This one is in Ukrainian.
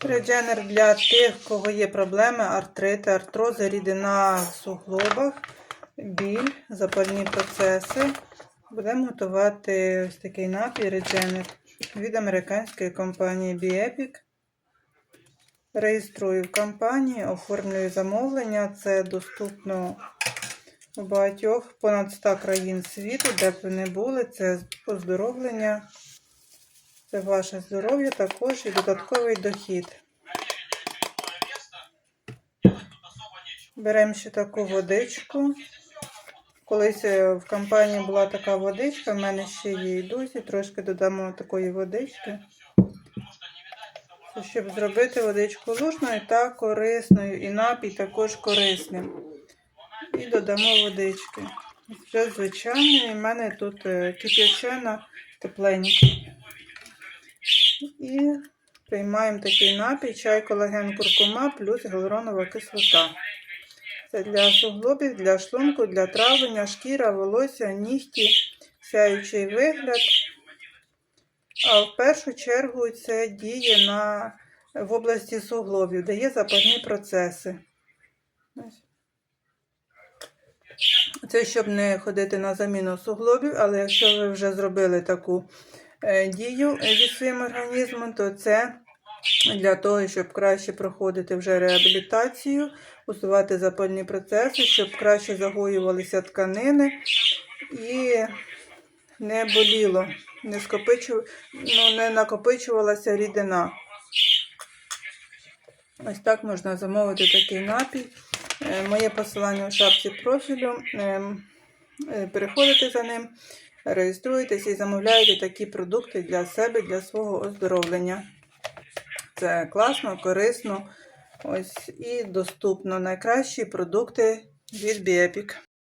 Редженер для тих, кого є проблеми, артрити, артрози, рідина в суглобах, біль, запальні процеси. Будемо готувати ось такий напій Редженер від американської компанії Biepic. Реєструю в компанії, оформлюю замовлення. Це доступно у багатьох понад 100 країн світу, де б ви не були. Це оздоровлення. Це ваше здоров'я, також і додатковий дохід. Беремо ще таку водичку. Колись е, в компанії була така водичка, в мене ще є і досі, трошки додамо такої водички. Щоб зробити водичку лужною та корисною, і напій також корисним. І додамо водички. Вже звичайної, в мене тут е, кип'ячена тепленька. І приймаємо такий напій, чай, колаген, куркума плюс гіалуронова кислота. Це для суглобів, для шлунку, для травлення, шкіра, волосся, нігті, сяючий вигляд. А в першу чергу це діє на, в області суглобів, дає запальні процеси. Це щоб не ходити на заміну суглобів, але якщо ви вже зробили таку дію зі своїм організмом, то це для того, щоб краще проходити вже реабілітацію, усувати запальні процеси, щоб краще загоювалися тканини і не боліло, не, скопичу... ну, не накопичувалася рідина. Ось так можна замовити такий напій. Е, Моє посилання у шапці профілю. Ем, е, Переходите за ним, реєструєтесь і замовляєте такі продукти для себе, для свого оздоровлення. Це класно, корисно ось і доступно. Найкращі продукти від Біепік.